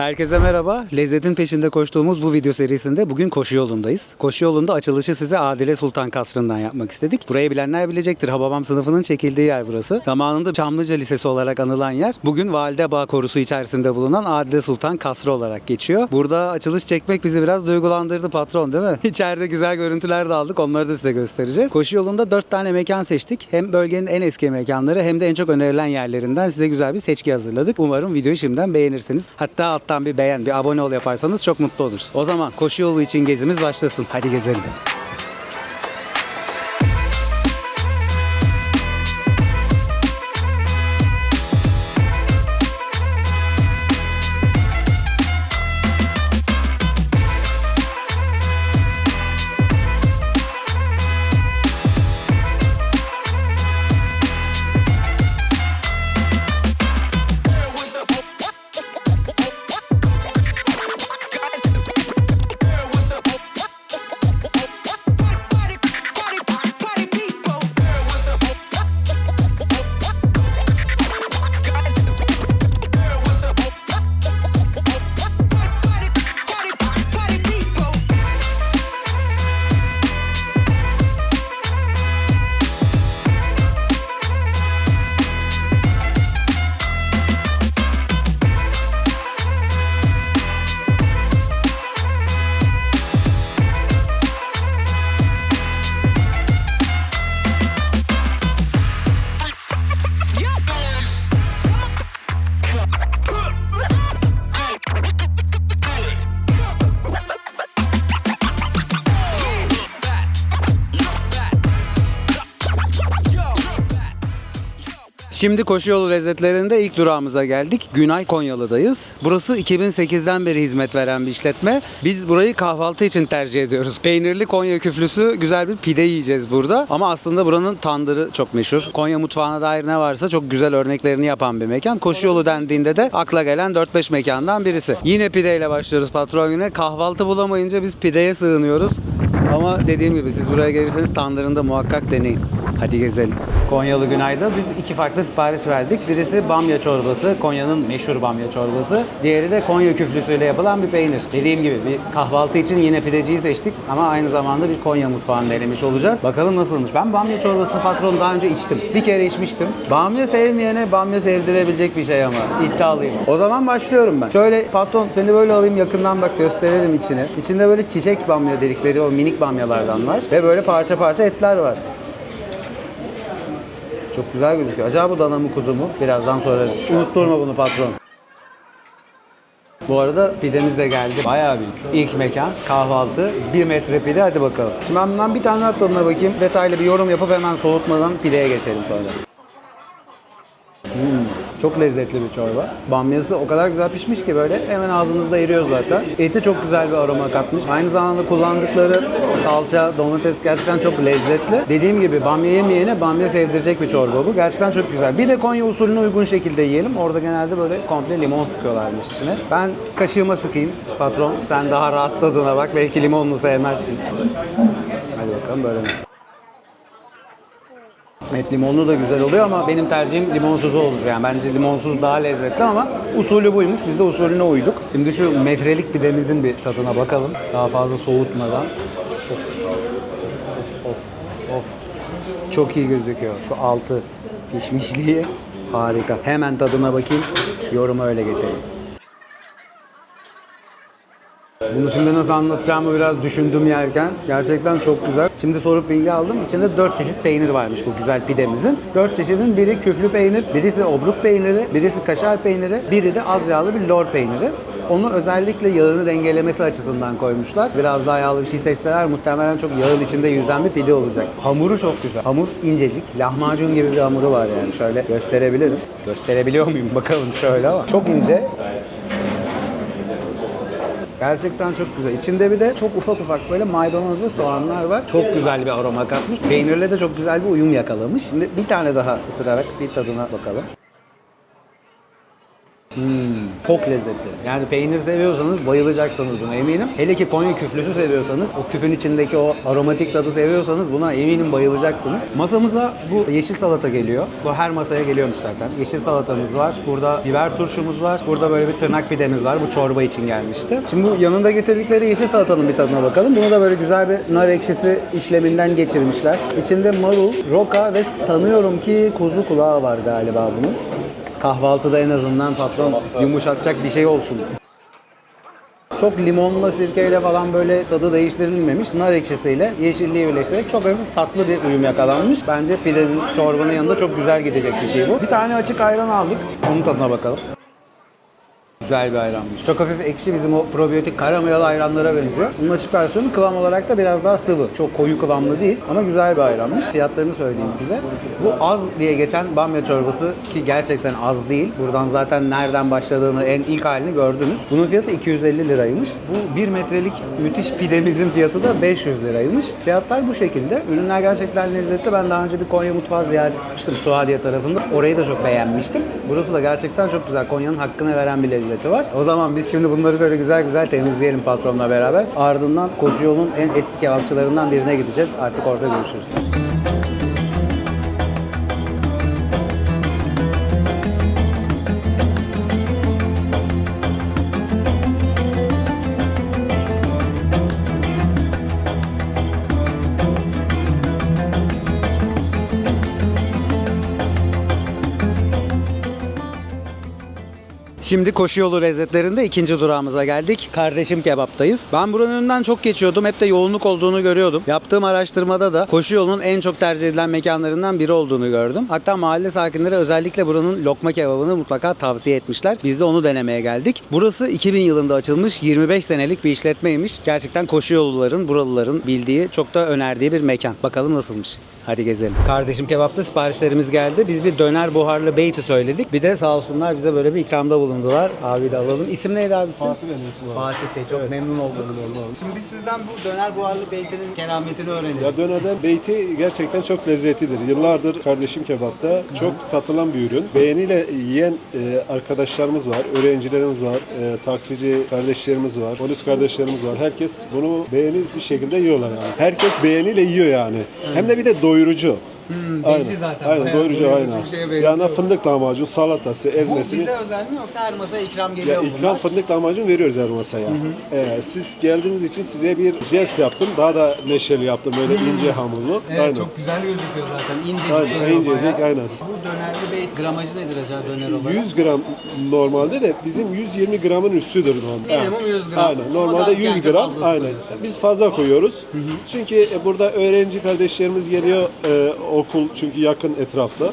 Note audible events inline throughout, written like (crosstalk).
Herkese merhaba. Lezzetin peşinde koştuğumuz bu video serisinde bugün koşu yolundayız. Koşu yolunda açılışı size Adile Sultan Kasrı'ndan yapmak istedik. Burayı bilenler bilecektir. Hababam sınıfının çekildiği yer burası. Zamanında Çamlıca Lisesi olarak anılan yer. Bugün Validebağ Korusu içerisinde bulunan Adile Sultan Kasrı olarak geçiyor. Burada açılış çekmek bizi biraz duygulandırdı patron değil mi? (laughs) İçeride güzel görüntüler de aldık. Onları da size göstereceğiz. Koşu yolunda 4 tane mekan seçtik. Hem bölgenin en eski mekanları hem de en çok önerilen yerlerinden size güzel bir seçki hazırladık. Umarım videoyu şimdiden beğenirsiniz. Hatta alttan bir beğen, bir abone ol yaparsanız çok mutlu oluruz. O zaman koşu yolu için gezimiz başlasın. Hadi gezelim. Şimdi koşu yolu lezzetlerinde ilk durağımıza geldik. Günay Konyalı'dayız. Burası 2008'den beri hizmet veren bir işletme. Biz burayı kahvaltı için tercih ediyoruz. Peynirli Konya küflüsü güzel bir pide yiyeceğiz burada. Ama aslında buranın tandırı çok meşhur. Konya mutfağına dair ne varsa çok güzel örneklerini yapan bir mekan. Koşu yolu dendiğinde de akla gelen 4-5 mekandan birisi. Yine pideyle başlıyoruz patron güne. Kahvaltı bulamayınca biz pideye sığınıyoruz. Ama dediğim gibi siz buraya gelirseniz tandırında muhakkak deneyin. Hadi gezelim. Konyalı Günay'da biz iki farklı sipariş verdik. Birisi bamya çorbası, Konya'nın meşhur bamya çorbası. Diğeri de Konya küflüsüyle yapılan bir peynir. Dediğim gibi bir kahvaltı için yine pideciyi seçtik ama aynı zamanda bir Konya mutfağını denemiş olacağız. Bakalım nasılmış. Ben bamya çorbasını patron daha önce içtim. Bir kere içmiştim. Bamya sevmeyene bamya sevdirebilecek bir şey ama. iddialıyım. O zaman başlıyorum ben. Şöyle patron seni böyle alayım yakından bak gösterelim içini. İçinde böyle çiçek bamya dedikleri o minik bamyalardan var. Ve böyle parça parça etler var. Çok güzel gözüküyor. Acaba bu dana mı kuzu mu? Birazdan sorarız. Unutturma bunu patron. Bu arada pidemiz de geldi. Bayağı büyük. İlk mekan, kahvaltı, 1 metre pide hadi bakalım. Şimdi ben bir tane daha tadına bakayım. Detaylı bir yorum yapıp hemen soğutmadan pideye geçelim sonra. Hmm, çok lezzetli bir çorba. Bamyası o kadar güzel pişmiş ki böyle hemen ağzınızda eriyor zaten. Eti çok güzel bir aroma katmış. Aynı zamanda kullandıkları salça, domates gerçekten çok lezzetli. Dediğim gibi bamya yemeyene bamya sevdirecek bir çorba bu. Gerçekten çok güzel. Bir de Konya usulüne uygun şekilde yiyelim. Orada genelde böyle komple limon sıkıyorlarmış içine. Ben kaşığıma sıkayım patron. Sen daha rahat tadına bak. Belki limonlu sevmezsin. Hadi bakalım böyle nasıl? Evet limonlu da güzel oluyor ama benim tercihim limonsuzu olur. Yani bence limonsuz daha lezzetli ama usulü buymuş. Biz de usulüne uyduk. Şimdi şu metrelik pidemizin bir tadına bakalım. Daha fazla soğutmadan. Of. Of of of. Çok iyi gözüküyor. Şu altı pişmişliği harika. Hemen tadına bakayım. Yoruma öyle geçelim. Bunu şimdi nasıl anlatacağımı biraz düşündüm yerken. Gerçekten çok güzel. Şimdi sorup bilgi aldım. İçinde 4 çeşit peynir varmış bu güzel pidemizin. 4 çeşidin biri küflü peynir, birisi obruk peyniri, birisi kaşar peyniri, biri de az yağlı bir lor peyniri. Onu özellikle yağını dengelemesi açısından koymuşlar. Biraz daha yağlı bir şey seçseler muhtemelen çok yağın içinde yüzen bir pide olacak. Hamuru çok güzel. Hamur incecik. Lahmacun gibi bir hamuru var yani. Şöyle gösterebilirim. Gösterebiliyor muyum bakalım şöyle ama. Çok ince. Gerçekten çok güzel. İçinde bir de çok ufak ufak böyle maydanozlu soğanlar var. Çok güzel bir aroma katmış. Peynirle de çok güzel bir uyum yakalamış. Şimdi bir tane daha ısırarak bir tadına bakalım. Hmm, çok lezzetli. Yani peynir seviyorsanız bayılacaksınız buna eminim. Hele ki Konya küflüsü seviyorsanız, o küfün içindeki o aromatik tadı seviyorsanız buna eminim bayılacaksınız. Masamıza bu yeşil salata geliyor. Bu her masaya geliyormuş zaten. Yeşil salatamız var. Burada biber turşumuz var. Burada böyle bir tırnak pidemiz var. Bu çorba için gelmişti. Şimdi bu yanında getirdikleri yeşil salatanın bir tadına bakalım. Bunu da böyle güzel bir nar ekşisi işleminden geçirmişler. İçinde marul, roka ve sanıyorum ki kuzu kulağı var galiba bunun. Kahvaltıda en azından patron yumuşatacak bir şey olsun. Çok limonla, sirkeyle falan böyle tadı değiştirilmemiş. Nar ekşisiyle yeşilliği birleştirerek çok hafif tatlı bir uyum yakalanmış. Bence pidenin, çorbanın yanında çok güzel gidecek bir şey bu. Bir tane açık ayran aldık. Onun tadına bakalım. Güzel bir ayranmış. Çok hafif ekşi bizim o probiyotik karamayalı ayranlara benziyor. Bunun açık versiyonu kıvam olarak da biraz daha sıvı. Çok koyu kıvamlı değil ama güzel bir ayranmış. Fiyatlarını söyleyeyim size. Bu az diye geçen bamya çorbası ki gerçekten az değil. Buradan zaten nereden başladığını en ilk halini gördünüz. Bunun fiyatı 250 liraymış. Bu 1 metrelik müthiş pidemizin fiyatı da 500 liraymış. Fiyatlar bu şekilde. Ürünler gerçekten lezzetli. Ben daha önce bir Konya mutfağı ziyaret etmiştim Suadiye tarafında. Orayı da çok beğenmiştim. Burası da gerçekten çok güzel. Konya'nın hakkını veren bir lezzeti var. O zaman biz şimdi bunları şöyle güzel güzel temizleyelim patronla beraber. Ardından koşu yolun en eski kebapçılarından birine gideceğiz. Artık orada görüşürüz. Şimdi koşu yolu lezzetlerinde ikinci durağımıza geldik. Kardeşim kebaptayız. Ben buranın önünden çok geçiyordum. Hep de yoğunluk olduğunu görüyordum. Yaptığım araştırmada da koşu yolunun en çok tercih edilen mekanlarından biri olduğunu gördüm. Hatta mahalle sakinleri özellikle buranın lokma kebabını mutlaka tavsiye etmişler. Biz de onu denemeye geldik. Burası 2000 yılında açılmış 25 senelik bir işletmeymiş. Gerçekten koşu yolluların, buralıların bildiği, çok da önerdiği bir mekan. Bakalım nasılmış. Hadi gezelim. Kardeşim kebapta siparişlerimiz geldi. Biz bir döner buharlı beyti söyledik. Bir de sağ olsunlar bize böyle bir ikramda bulundular. Abi de alalım. İsim neydi abi senin? Fatih benim ismim abi. Fatih Bey çok memnun oldum. Şimdi biz sizden bu döner buharlı beytinin kerametini öğrenelim. Ya dönerden beyti gerçekten çok lezzetlidir. Yıllardır kardeşim kebapta çok satılan bir ürün. Beğeniyle yiyen e, arkadaşlarımız var, öğrencilerimiz var, e, taksici kardeşlerimiz var, polis kardeşlerimiz var. Herkes bunu beğeni bir şekilde yiyorlar yani. Herkes beğeniyle yiyor yani. Hem de bir de doyurucu. Belli zaten. Aynen Bayağı doyurucu doyurucu aynen. bir şeye benziyor. Yanına fındık lahmacun, salatası, Bu ezmesi. bize özel mi yoksa her masaya ikram Ya geliyor mu ikram bunlar? fındık lahmacun veriyoruz her masaya. Ee, siz geldiğiniz için size bir jest yaptım. Daha da neşeli yaptım. Böyle ince hamurlu. Evet aynen. çok güzel gözüküyor zaten. İncecik Aynen, duruyor incecik, bayağı. aynen. Bu dönerli beyt gramajı nedir acaba döner olarak? 100 gram normalde de bizim 120 gramın üstüdür normalde. Minimum 100 gram. Aynen. Normalde daha 100 genelde gram. fazlası Aynen. Biz fazla koyuyoruz. Çünkü burada öğrenci kardeşlerimiz geliyor e, okul çünkü yakın etrafta.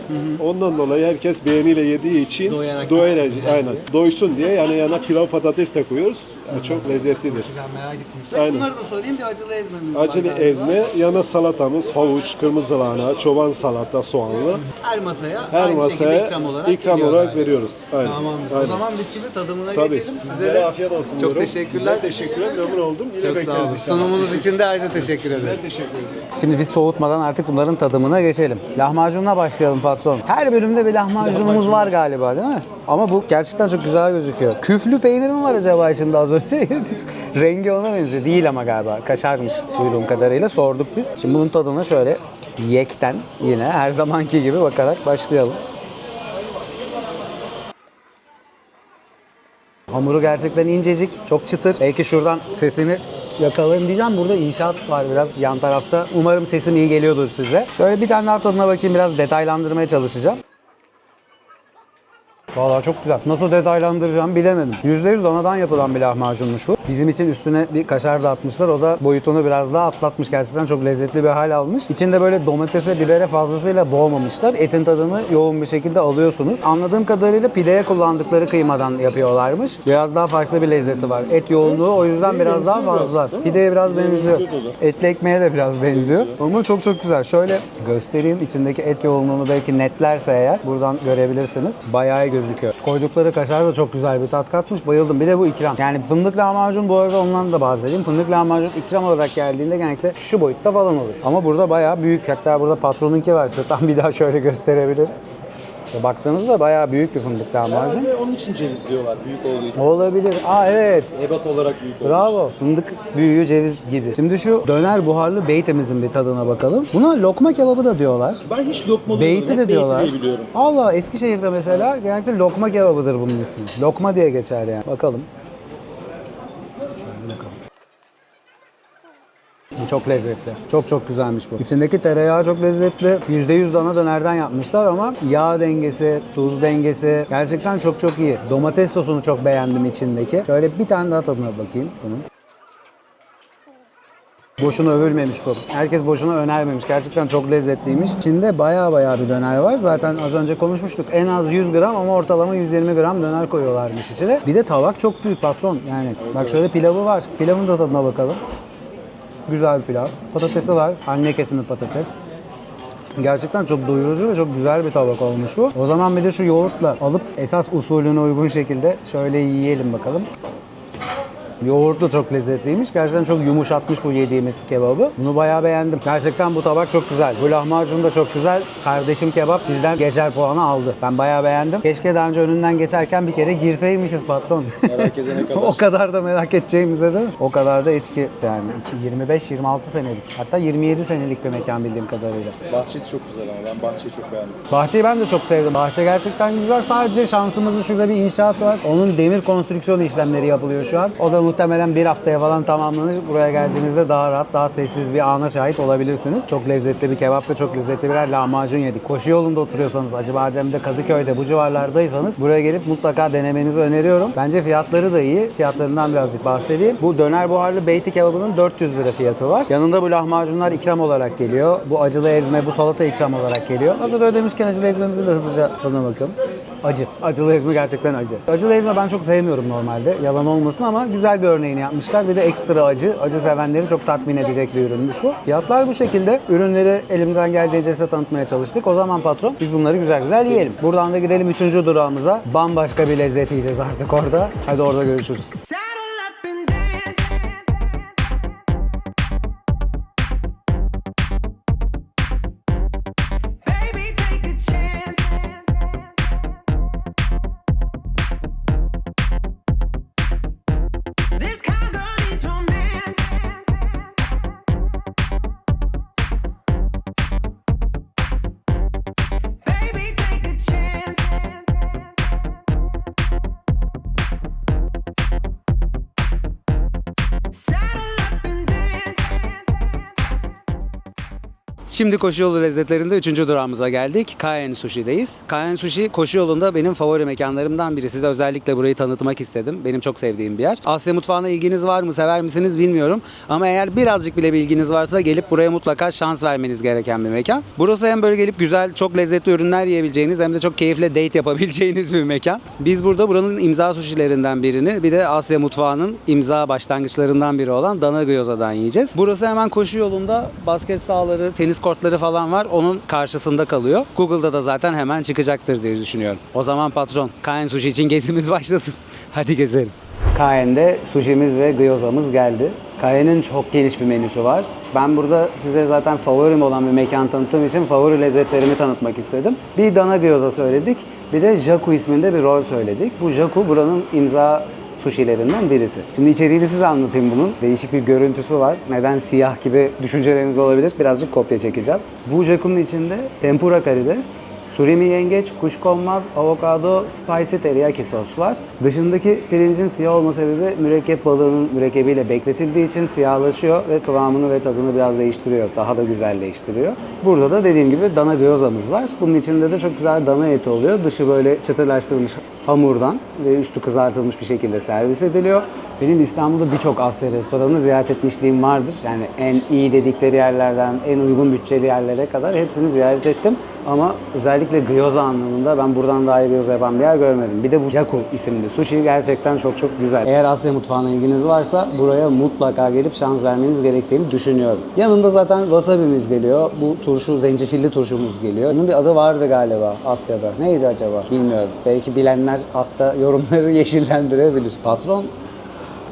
Ondan dolayı herkes beğeniyle yediği için Doyarak doyarak aynen doysun diye yani yana pilav patates de koyuyoruz. E, Çok lezzetlidir. Güzel merak ettim. Aynen. Bunları da sorayım bir acılı ezmemiz var Acılı galiba. ezme, yana salatamız, havuç, kırmızı lahana, çoban salata, soğanlı. Her masaya Her aynı masaya ikram olarak, ikram olarak galiba. veriyoruz. Aynen. Tamamdır. O Aynen. zaman biz şimdi tadımına Tabii. geçelim. Sizlere afiyet olsun Çok diyorum. teşekkürler. Bizler teşekkürler. Memnun oldum. Yine Çok sağ olun. Sunumunuz için de ayrıca teşekkür ederiz. Bizler teşekkür ederiz. Şimdi biz soğutmadan artık bunların tadımına geçelim. Lahmacunla başlayalım patron. Her bölümde bir lahmacunumuz var galiba değil mi? Ama bu gerçekten çok güzel gözüküyor. Küflü peynir mi var acaba içinde az önce? (laughs) Rengi ona benziyor. Değil ama galiba. Kaşarmış duyduğum kadarıyla. Sorduk biz. Şimdi bunun tadına şöyle yekten yine her zamanki gibi bakarak başlayalım. Hamuru gerçekten incecik, çok çıtır. Belki şuradan sesini yakalayayım diyeceğim. Burada inşaat var biraz yan tarafta. Umarım sesim iyi geliyordur size. Şöyle bir tane daha tadına bakayım biraz detaylandırmaya çalışacağım. Vallahi çok güzel. Nasıl detaylandıracağım bilemedim. %100 danadan yapılan bir lahmacunmuş bu. Bizim için üstüne bir kaşar da atmışlar. O da boyutunu biraz daha atlatmış. Gerçekten çok lezzetli bir hal almış. İçinde böyle domatese, bibere fazlasıyla boğmamışlar. Etin tadını yoğun bir şekilde alıyorsunuz. Anladığım kadarıyla pideye kullandıkları kıymadan yapıyorlarmış. Biraz daha farklı bir lezzeti var. Et yoğunluğu o yüzden biraz daha fazla. Pideye biraz benziyor. Etli ekmeğe de biraz benziyor. Ama çok çok güzel. Şöyle göstereyim. İçindeki et yoğunluğunu belki netlerse eğer buradan görebilirsiniz. Bayağı gözüküyor. Koydukları kaşar da çok güzel bir tat katmış. Bayıldım. Bir de bu ikram. Yani fındık lahmacun bu arada ondan da bahsedeyim. Fındık lahmacun ikram olarak geldiğinde genellikle şu boyutta falan olur. Ama burada bayağı büyük. Hatta burada patronunki varsa tam bir daha şöyle gösterebilir. Şu baktığınızda bayağı büyük bir fındık lahmacun. Herhalde onun için ceviz diyorlar büyük olduğu için. Olabilir. Aa evet. Ebat olarak büyük olduğu Bravo. Fındık büyüğü ceviz gibi. Şimdi şu döner buharlı beytemizin bir tadına bakalım. Buna lokma kebabı da diyorlar. Ben hiç lokma Beyti de diyorlar. Beyti diye biliyorum. Allah Eskişehir'de mesela genellikle lokma kebabıdır bunun ismi. Lokma diye geçer yani. Bakalım. Şöyle bakalım. Bu çok lezzetli. Çok çok güzelmiş bu. İçindeki tereyağı çok lezzetli. %100 dana dönerden yapmışlar ama yağ dengesi, tuz dengesi gerçekten çok çok iyi. Domates sosunu çok beğendim içindeki. Şöyle bir tane daha tadına bakayım bunun. Boşuna övülmemiş bu. Herkes boşuna önermemiş. Gerçekten çok lezzetliymiş. İçinde baya baya bir döner var. Zaten az önce konuşmuştuk. En az 100 gram ama ortalama 120 gram döner koyuyorlarmış içine. Bir de tabak çok büyük patron. Yani bak şöyle pilavı var. Pilavın da tadına bakalım. Güzel bir pilav. Patatesi var. Anne kesimi patates. Gerçekten çok doyurucu ve çok güzel bir tabak olmuş bu. O zaman bir de şu yoğurtla alıp esas usulüne uygun şekilde şöyle yiyelim bakalım. Yoğurt da çok lezzetliymiş. Gerçekten çok yumuşatmış bu yediğimiz kebabı. Bunu bayağı beğendim. Gerçekten bu tabak çok güzel. Bu lahmacun da çok güzel. Kardeşim kebap bizden geçer puanı aldı. Ben bayağı beğendim. Keşke daha önce önünden geçerken bir kere girseymişiz patron. Merak edene (laughs) kadar. o kadar da merak edeceğimize değil mi? O kadar da eski yani 25-26 senelik. Hatta 27 senelik bir mekan bildiğim kadarıyla. Bahçesi çok güzel ama ben bahçeyi çok beğendim. Bahçeyi ben de çok sevdim. Bahçe gerçekten güzel. Sadece şansımızın şurada bir inşaat var. Onun demir konstrüksiyon işlemleri yapılıyor şu an. O da muhtemelen bir haftaya falan tamamlanır. Buraya geldiğinizde daha rahat, daha sessiz bir ana şahit olabilirsiniz. Çok lezzetli bir kebap ve çok lezzetli birer lahmacun yedik. Koşu yolunda oturuyorsanız, Acıbadem'de, Kadıköy'de bu civarlardaysanız buraya gelip mutlaka denemenizi öneriyorum. Bence fiyatları da iyi. Fiyatlarından birazcık bahsedeyim. Bu döner buharlı beyti kebabının 400 lira fiyatı var. Yanında bu lahmacunlar ikram olarak geliyor. Bu acılı ezme, bu salata ikram olarak geliyor. Hazır ödemişken acılı ezmemizi de hızlıca tadına bakalım. Acı. Acılı ezme gerçekten acı. Acılı ezme ben çok sevmiyorum normalde. Yalan olmasın ama güzel bir örneğini yapmışlar. Bir de ekstra acı. Acı sevenleri çok tatmin edecek bir ürünmüş bu. Fiyatlar bu şekilde. Ürünleri elimizden geldiğince size tanıtmaya çalıştık. O zaman patron biz bunları güzel güzel yiyelim. Buradan da gidelim 3. durağımıza. Bambaşka bir lezzet yiyeceğiz artık orada. Hadi orada görüşürüz. Şimdi koşu yolu lezzetlerinde 3. durağımıza geldik. Kayen Sushi'deyiz. Kayen Sushi koşu yolunda benim favori mekanlarımdan biri. Size özellikle burayı tanıtmak istedim. Benim çok sevdiğim bir yer. Asya mutfağına ilginiz var mı, sever misiniz bilmiyorum. Ama eğer birazcık bile bilginiz varsa gelip buraya mutlaka şans vermeniz gereken bir mekan. Burası hem böyle gelip güzel, çok lezzetli ürünler yiyebileceğiniz hem de çok keyifle date yapabileceğiniz bir mekan. Biz burada buranın imza sushilerinden birini bir de Asya mutfağının imza başlangıçlarından biri olan Dana Gyoza'dan yiyeceğiz. Burası hemen koşu yolunda basket sahaları, tenis kortları falan var. Onun karşısında kalıyor. Google'da da zaten hemen çıkacaktır diye düşünüyorum. O zaman patron, Kayen Sushi için gezimiz (laughs) başlasın. Hadi gezelim. Kayen'de sushimiz ve gyozamız geldi. Kayen'in çok geniş bir menüsü var. Ben burada size zaten favorim olan bir mekan tanıttığım için favori lezzetlerimi tanıtmak istedim. Bir dana gyoza söyledik, bir de Jaku isminde bir rol söyledik. Bu Jaku buranın imza sushilerinden birisi. Şimdi içeriğini size anlatayım bunun. Değişik bir görüntüsü var. Neden siyah gibi düşünceleriniz olabilir. Birazcık kopya çekeceğim. Bu Jaku'nun içinde tempura karides, Surimi yengeç, kuşkonmaz, avokado, spicy teriyaki sos var. Dışındaki pirincin siyah olma sebebi mürekkep balığının mürekkebiyle bekletildiği için siyahlaşıyor ve kıvamını ve tadını biraz değiştiriyor. Daha da güzelleştiriyor. Burada da dediğim gibi dana gyozamız var. Bunun içinde de çok güzel dana eti oluyor. Dışı böyle çıtırlaştırılmış hamurdan ve üstü kızartılmış bir şekilde servis ediliyor. Benim İstanbul'da birçok Asya restoranını ziyaret etmişliğim vardır. Yani en iyi dedikleri yerlerden en uygun bütçeli yerlere kadar hepsini ziyaret ettim. Ama özellikle gyoza anlamında ben buradan daha iyi gyoza yapan bir yer görmedim. Bir de bu Jaku isimli sushi gerçekten çok çok güzel. Eğer Asya mutfağına ilginiz varsa buraya mutlaka gelip şans vermeniz gerektiğini düşünüyorum. Yanında zaten wasabi'miz geliyor. Bu turşu, zencefilli turşumuz geliyor. Bunun bir adı vardı galiba Asya'da. Neydi acaba? Bilmiyorum. Belki bilenler hatta yorumları (laughs) yeşillendirebilir. Patron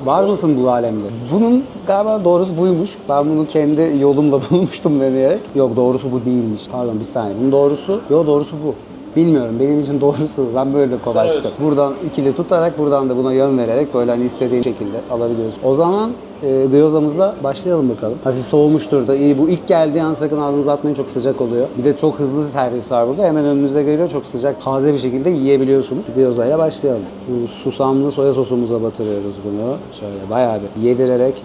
Var mısın bu alemde? Bunun galiba doğrusu buymuş. Ben bunu kendi yolumla (laughs) bulmuştum deneyerek. Yok doğrusu bu değilmiş. Pardon bir saniye. Bunun doğrusu, yok doğrusu bu. Bilmiyorum benim için doğrusu ben böyle kolay tutarım. Buradan ikili tutarak buradan da buna yön vererek böyle hani istediğin şekilde alabiliyorsun. O zaman e, gyozamızla başlayalım bakalım. Hafif soğumuştur da iyi. Bu ilk geldiği an sakın ağzınıza atmayın çok sıcak oluyor. Bir de çok hızlı servis var burada. Hemen önünüze geliyor çok sıcak taze bir şekilde yiyebiliyorsunuz. Gyozayla başlayalım. Bu susamlı soya sosumuza batırıyoruz bunu. Şöyle bayağı bir yedirerek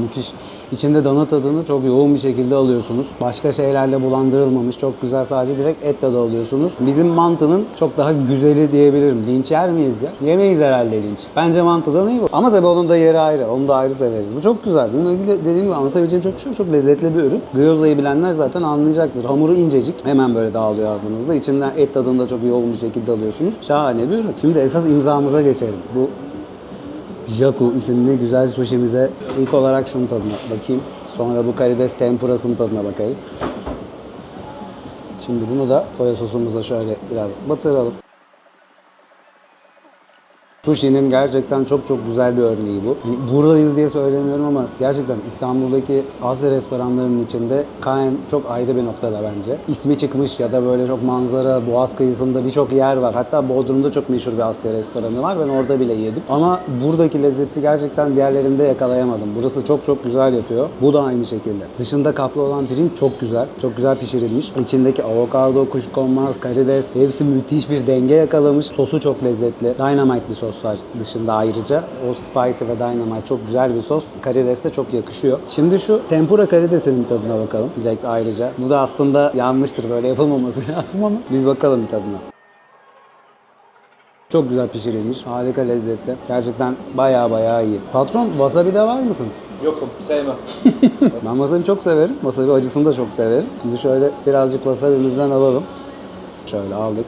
Müthiş. İçinde dana tadını çok yoğun bir şekilde alıyorsunuz. Başka şeylerle bulandırılmamış. Çok güzel sadece direkt et tadı alıyorsunuz. Bizim mantının çok daha güzeli diyebilirim. Linç yer miyiz ya? Yemeyiz herhalde linç. Bence mantıdan iyi bu. Ama tabii onun da yeri ayrı. Onu da ayrı severiz. Bu çok güzel. Bununla ilgili dediğim gibi anlatabileceğim çok şey. Çok lezzetli bir ürün. Gyoza'yı bilenler zaten anlayacaktır. Hamuru incecik. Hemen böyle dağılıyor ağzınızda. İçinden et tadını da çok yoğun bir şekilde alıyorsunuz. Şahane bir ürün. Şimdi esas imzamıza geçelim. Bu Jaku isimli güzel sushimize ilk olarak şunun tadına bakayım. Sonra bu karides tempurasının tadına bakarız. Şimdi bunu da soya sosumuza şöyle biraz batıralım. Sushi'nin gerçekten çok çok güzel bir örneği bu. Hani buradayız diye söylemiyorum ama gerçekten İstanbul'daki Asya restoranlarının içinde Kaen çok ayrı bir noktada bence. İsmi çıkmış ya da böyle çok manzara, Boğaz kıyısında birçok yer var. Hatta Bodrum'da çok meşhur bir Asya restoranı var. Ben orada bile yedim. Ama buradaki lezzeti gerçekten diğerlerinde yakalayamadım. Burası çok çok güzel yapıyor. Bu da aynı şekilde. Dışında kaplı olan pirinç çok güzel. Çok güzel pişirilmiş. İçindeki avokado, kuşkonmaz, karides hepsi müthiş bir denge yakalamış. Sosu çok lezzetli. Dynamite bir sos var dışında ayrıca. O spicy ve dynamite çok güzel bir sos. Karides de çok yakışıyor. Şimdi şu tempura karidesinin tadına bakalım. Direkt ayrıca. Bu da aslında yanlıştır. Böyle yapılmaması (laughs) lazım ama biz bakalım bir tadına. Çok güzel pişirilmiş. Harika lezzetli. Gerçekten baya baya iyi. Patron wasabi de var mısın? Yokum sevmem. (laughs) Ben wasabi çok severim. Wasabi acısını da çok severim. Şimdi şöyle birazcık wasabimizden alalım. Şöyle aldık.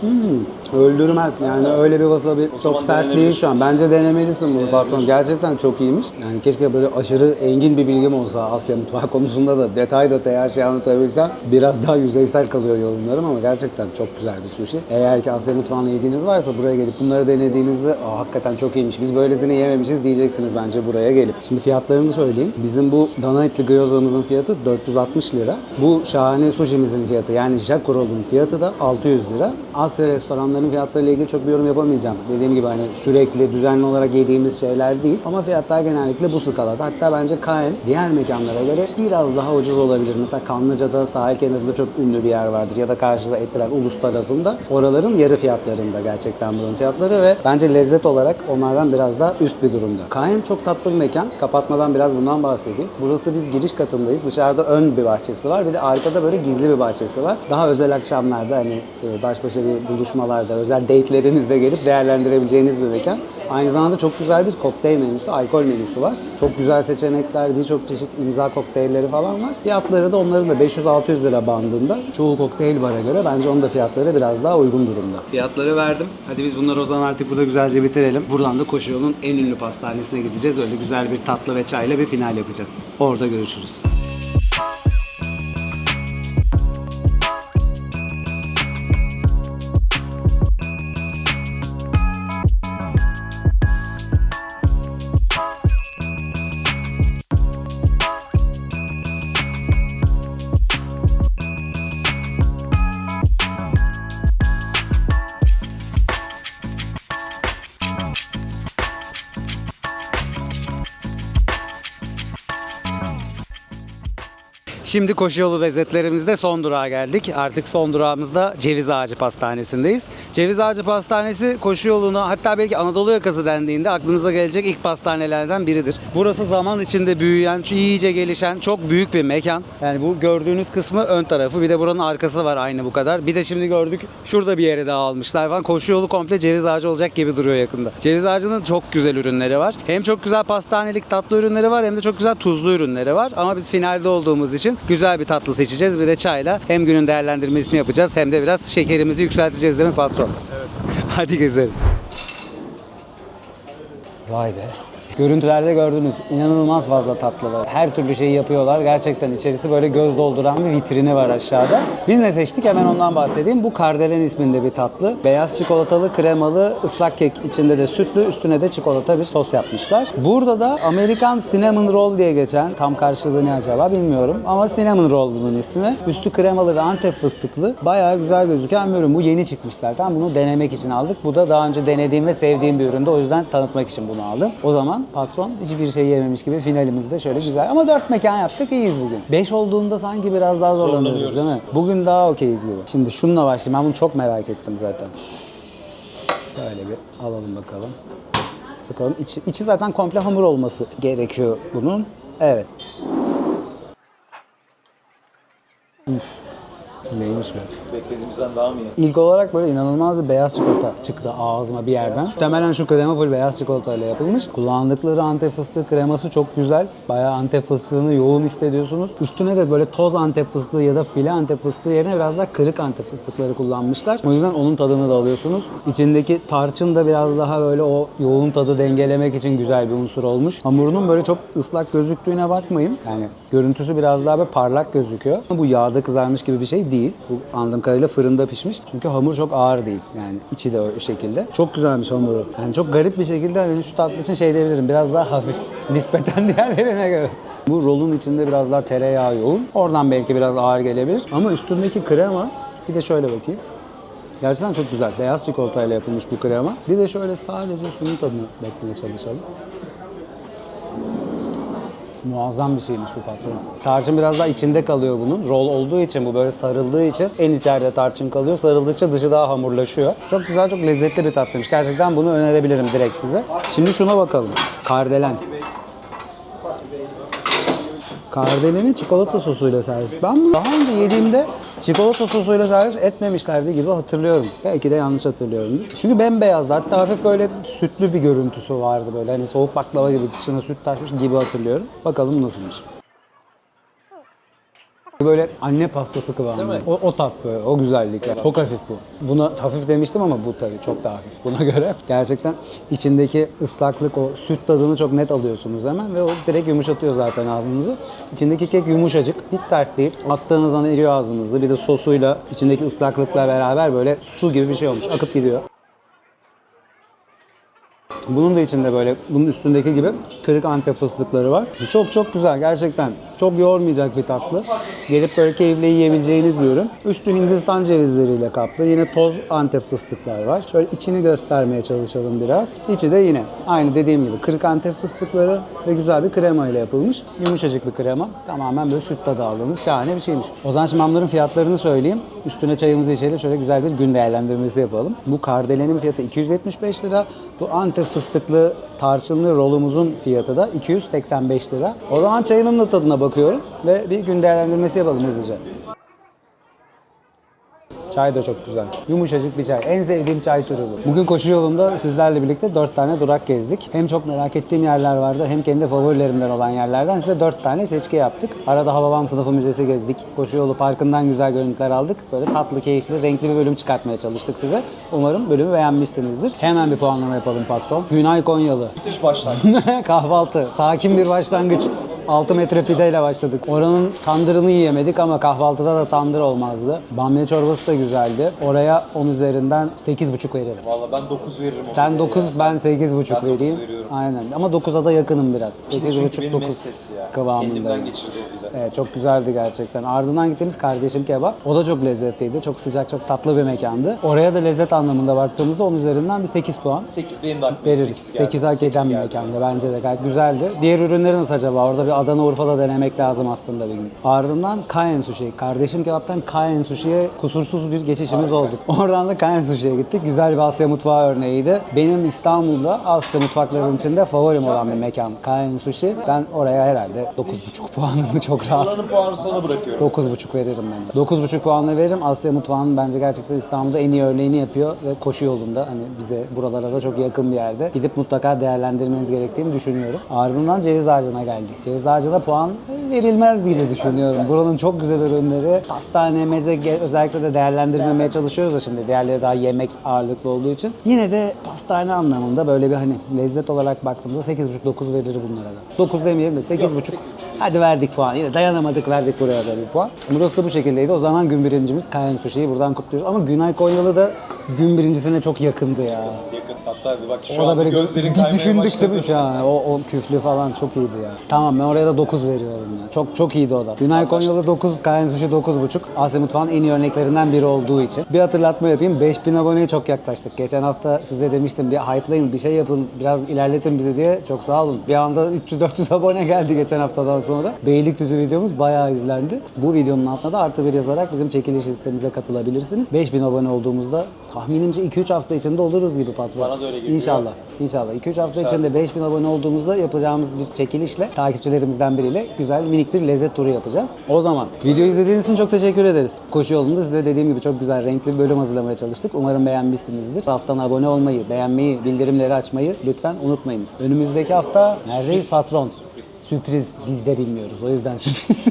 Hmm, öldürmez. Yani öyle bir wasabi çok zaman sert değil şu an. Bence denemelisin bunu patron. Gerçekten çok iyiymiş. Yani keşke böyle aşırı engin bir bilgim olsa Asya mutfağı (laughs) konusunda da detay detay her şeyi anlatabilsem. Biraz daha yüzeysel kalıyor yorumlarım ama gerçekten çok güzel bir sushi. Eğer ki Asya mutfağını yediğiniz varsa buraya gelip bunları denediğinizde Aa, hakikaten çok iyiymiş. Biz böylesini yememişiz diyeceksiniz bence buraya gelip. Şimdi fiyatlarını söyleyeyim. Bizim bu dana etli gyozamızın fiyatı 460 lira. Bu şahane sushi'mizin fiyatı yani Jack Roll'un fiyatı da 600 lira. Asya restoranlarının fiyatlarıyla ilgili çok bir yorum yapamayacağım. Dediğim gibi hani sürekli düzenli olarak yediğimiz şeyler değil. Ama fiyatlar genellikle bu skalada. Hatta bence Kaen diğer mekanlara göre biraz daha ucuz olabilir. Mesela Kanlıca'da sahil kenarında çok ünlü bir yer vardır. Ya da karşıda Etiler Ulus tarafında. Oraların yarı fiyatlarında gerçekten bunun fiyatları ve bence lezzet olarak onlardan biraz daha üst bir durumda. Kaen çok tatlı bir mekan. Kapatmadan biraz bundan bahsedeyim. Burası biz giriş katındayız. Dışarıda ön bir bahçesi var. Bir de arkada böyle gizli bir bahçesi var. Daha özel akşamlarda hani e, baş başa bir buluşmalarda, özel date'lerinizde gelip değerlendirebileceğiniz bir mekan. Aynı zamanda çok güzel bir kokteyl menüsü, alkol menüsü var. Çok güzel seçenekler, birçok çeşit imza kokteylleri falan var. Fiyatları da onların da 500-600 lira bandında. Çoğu kokteyl bara göre bence onun da fiyatları biraz daha uygun durumda. Fiyatları verdim. Hadi biz bunları o zaman artık burada güzelce bitirelim. Buradan da Koşu Yol'un en ünlü pastanesine gideceğiz. Öyle güzel bir tatlı ve çayla bir final yapacağız. Orada görüşürüz. Şimdi koşu yolu lezzetlerimizde son durağa geldik. Artık son durağımızda Ceviz Ağacı Pastanesi'ndeyiz. Ceviz Ağacı Pastanesi koşu yoluna hatta belki Anadolu yakası dendiğinde aklınıza gelecek ilk pastanelerden biridir. Burası zaman içinde büyüyen, iyice gelişen çok büyük bir mekan. Yani bu gördüğünüz kısmı ön tarafı bir de buranın arkası var aynı bu kadar. Bir de şimdi gördük şurada bir yere daha almışlar falan. Koşu yolu komple ceviz ağacı olacak gibi duruyor yakında. Ceviz ağacının çok güzel ürünleri var. Hem çok güzel pastanelik tatlı ürünleri var hem de çok güzel tuzlu ürünleri var. Ama biz finalde olduğumuz için güzel bir tatlı seçeceğiz. Bir de çayla hem günün değerlendirmesini yapacağız hem de biraz şekerimizi yükselteceğiz değil mi patron? Evet. (laughs) Hadi gezelim. Vay be. Görüntülerde gördünüz inanılmaz fazla tatlı var. Her türlü şeyi yapıyorlar. Gerçekten içerisi böyle göz dolduran bir vitrini var aşağıda. Biz ne seçtik hemen ondan bahsedeyim. Bu kardelen isminde bir tatlı. Beyaz çikolatalı, kremalı, ıslak kek içinde de sütlü, üstüne de çikolata bir sos yapmışlar. Burada da Amerikan Cinnamon Roll diye geçen, tam karşılığı ne acaba bilmiyorum. Ama Cinnamon Roll bunun ismi. Üstü kremalı ve antep fıstıklı. Bayağı güzel gözüken bir ürün. Bu yeni çıkmış zaten. Bunu denemek için aldık. Bu da daha önce denediğim ve sevdiğim bir üründü. O yüzden tanıtmak için bunu aldım. O zaman patron hiçbir şey yememiş gibi finalimizde şöyle güzel. Ama dört mekan yaptık. iyiyiz bugün. Beş olduğunda sanki biraz daha zorlanıyoruz değil mi? Bugün daha okeyiz gibi. Şimdi şununla başlayayım. Ben bunu çok merak ettim zaten. Şöyle bir alalım bakalım. Bakalım içi, içi zaten komple hamur olması gerekiyor bunun. Evet. Neymiş bu? Beklediğimizden daha mı iyi? İlk olarak böyle inanılmaz bir beyaz çikolata çıktı ağzıma bir yerden. Muhtemelen şu krema full beyaz çikolatayla yapılmış. Kullandıkları antep fıstığı kreması çok güzel. Bayağı antep fıstığını yoğun hissediyorsunuz. Üstüne de böyle toz antep fıstığı ya da file antep fıstığı yerine biraz daha kırık antep fıstıkları kullanmışlar. O yüzden onun tadını da alıyorsunuz. İçindeki tarçın da biraz daha böyle o yoğun tadı dengelemek için güzel bir unsur olmuş. Hamurunun böyle çok ıslak gözüktüğüne bakmayın. Yani görüntüsü biraz daha böyle parlak gözüküyor. Bu yağda kızarmış gibi bir şey değil. Bu anladığım kadarıyla fırında pişmiş. Çünkü hamur çok ağır değil. Yani içi de o şekilde. Çok güzelmiş hamuru. Yani çok garip bir şekilde hani şu tatlı için şey diyebilirim. Biraz daha hafif. (laughs) Nispeten diğerlerine göre. Bu rolun içinde biraz daha tereyağı yoğun. Oradan belki biraz ağır gelebilir. Ama üstündeki krema bir de şöyle bakayım. Gerçekten çok güzel. Beyaz çikolatayla yapılmış bu krema. Bir de şöyle sadece şunun tadına bakmaya çalışalım. Muazzam bir şeymiş bu patron. Tarçın biraz daha içinde kalıyor bunun. Rol olduğu için bu böyle sarıldığı için en içeride tarçın kalıyor. Sarıldıkça dışı daha hamurlaşıyor. Çok güzel, çok lezzetli bir tatlıymış. Gerçekten bunu önerebilirim direkt size. Şimdi şuna bakalım. Kardelen. Kardeleni çikolata sosuyla servis. Ben bunu daha önce yediğimde çikolata sosuyla servis etmemişlerdi gibi hatırlıyorum. Belki de yanlış hatırlıyorum. Çünkü bembeyazdı. Hatta hafif böyle sütlü bir görüntüsü vardı böyle. Hani soğuk baklava gibi dışına süt taşmış gibi hatırlıyorum. Bakalım nasılmış. Böyle anne pastası kıvamında. O, o tat böyle, o güzellik. Yani. Çok hafif bu. Buna hafif demiştim ama bu tabii çok daha hafif buna (laughs) göre. Gerçekten içindeki ıslaklık, o süt tadını çok net alıyorsunuz hemen ve o direkt yumuşatıyor zaten ağzınızı. İçindeki kek yumuşacık, hiç sert değil. Attığınız an eriyor ağzınızda. Bir de sosuyla, içindeki ıslaklıkla beraber böyle su gibi bir şey olmuş. Akıp gidiyor. Bunun da içinde böyle bunun üstündeki gibi kırık antep fıstıkları var. Çok çok güzel gerçekten. Çok yormayacak bir tatlı. Gelip böyle keyifle yiyebileceğiniz bir ürün. Üstü Hindistan cevizleriyle kaplı. Yine toz antep fıstıklar var. Şöyle içini göstermeye çalışalım biraz. İçi de yine aynı dediğim gibi kırık antep fıstıkları ve güzel bir krema ile yapılmış. Yumuşacık bir krema. Tamamen böyle süt tadı aldığınız şahane bir şeymiş. O zaman şimdi bunların fiyatlarını söyleyeyim. Üstüne çayımızı içelim. Şöyle güzel bir gün değerlendirmesi yapalım. Bu kardelenin fiyatı 275 lira. Bu antep fıstıklı tarçınlı rolumuzun fiyatı da 285 lira. O zaman çayının da tadına bakıyorum ve bir gün değerlendirmesi yapalım hızlıca. Çay da çok güzel. Yumuşacık bir çay. En sevdiğim çay türü bu. Bugün koşu yolunda sizlerle birlikte 4 tane durak gezdik. Hem çok merak ettiğim yerler vardı hem kendi favorilerimden olan yerlerden size 4 tane seçki yaptık. Arada Hababam Sınıfı Müzesi gezdik. Koşu yolu parkından güzel görüntüler aldık. Böyle tatlı, keyifli, renkli bir bölüm çıkartmaya çalıştık size. Umarım bölümü beğenmişsinizdir. Hemen bir puanlama yapalım patron. Günay Konyalı. Müthiş başlangıç. (laughs) Kahvaltı. Sakin bir başlangıç. 6 metre pideyle başladık. Oranın tandırını yiyemedik ama kahvaltıda da tandır olmazdı. Bamya çorbası da güzeldi. Oraya 10 üzerinden 8,5 veririm. Valla ben 9 veririm. Sen 9, ben 8,5 dokuz vereyim. veriyorum. Aynen. Ama 9'a da yakınım biraz. Çünkü beni 8,5-9 mest etti ya. kıvamında. Kendimden. Evet çok güzeldi gerçekten. Ardından gittiğimiz kardeşim kebap. O da çok lezzetliydi. Çok sıcak, çok tatlı bir mekandı. Oraya da lezzet anlamında baktığımızda 10 üzerinden bir 8 puan 8 benim de aklıma veririz. 8 geldi. 8 hak eden bir geldi. mekandı. Bence de gayet güzeldi. Diğer ürünleri nasıl acaba? Orada bir Adana Urfa'da denemek lazım aslında bir gün. Ardından Kayen Sushi. Kardeşim kebaptan Kayen Sushi'ye kusursuz bir geçişimiz oldu. (laughs) Oradan da Kayen Sushi'ye gittik. Güzel bir Asya mutfağı örneğiydi. Benim İstanbul'da Asya mutfaklarının içinde favorim olan bir mekan. Kayen Sushi. Ben oraya herhalde 9,5 puanımı çok rahat Alanın puanı sana bırakıyorum. 9,5 veririm ben de. 9,5 puanla veririm. Asya mutfağının bence gerçekten İstanbul'da en iyi örneğini yapıyor ve koşu yolunda hani bize buralara da çok yakın bir yerde. Gidip mutlaka değerlendirmeniz gerektiğini düşünüyorum. Ardından ceviz ağacına geldik. Ceviz eczacıda puan verilmez gibi düşünüyorum. Buranın çok güzel ürünleri. Pastane, meze özellikle de değerlendirmemeye çalışıyoruz da şimdi. Diğerleri daha yemek ağırlıklı olduğu için. Yine de pastane anlamında böyle bir hani lezzet olarak baktığımda 8,5-9 verir bunlara da. 9 demeyelim de 8,5. Hadi verdik puan. Yine dayanamadık verdik buraya da bir puan. Burası da bu şekildeydi. O zaman gün birincimiz Kayan Sushi'yi buradan kutluyoruz. Ama Günay Konyalı da gün birincisine çok yakındı ya. Yakın. Hatta bir bak şu an böyle gözlerin bir kaymaya düşündük başladı. mi şu an? O, o küflü falan çok iyiydi ya. Tamam ben oraya da 9 veriyorum ya. Çok çok iyiydi o da. Günay Konyalı 9, Kayan Sushi 9.5. Asya Mutfağı'nın en iyi örneklerinden biri olduğu için. Bir hatırlatma yapayım. 5000 aboneye çok yaklaştık. Geçen hafta size demiştim bir hype'layın, bir şey yapın, biraz ilerletin bizi diye. Çok sağ olun. Bir anda 300-400 abone geldi geçen haftadan sonra. Beylikdüzü videomuz bayağı izlendi. Bu videonun altına da artı bir yazarak bizim çekiliş listemize katılabilirsiniz. 5000 abone olduğumuzda tahminimce 2-3 hafta içinde oluruz gibi patron. Bana da öyle geliyor. İnşallah. İnşallah. 2-3 hafta içinde 5000 abone olduğumuzda yapacağımız bir çekilişle takipçilerimizden biriyle güzel minik bir lezzet turu yapacağız. O zaman videoyu izlediğiniz için çok teşekkür ederiz. Koşu yolunda size dediğim gibi çok güzel renkli bir bölüm hazırlamaya çalıştık. Umarım beğenmişsinizdir. Alttan abone olmayı, beğenmeyi, bildirimleri açmayı lütfen unutmayınız. Önümüzdeki hafta neredeyiz patron? Sürpriz biz de bilmiyoruz. O yüzden (laughs) sürpriz.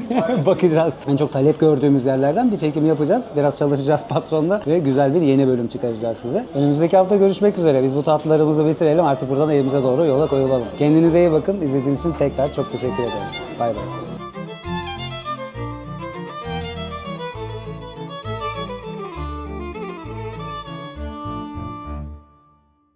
Bakacağız. En çok talep gördüğümüz yerlerden bir çekim yapacağız. Biraz çalışacağız (laughs) patronla ve güzel bir yeni bölüm çıkaracağız size. Önümüzdeki hafta görüşmek üzere. Biz bu tatlılarımızı bitirelim. Artık buradan evimize doğru yola koyulalım. Kendinize iyi bakın. İzlediğiniz için tekrar çok teşekkür ederim. Bay bay.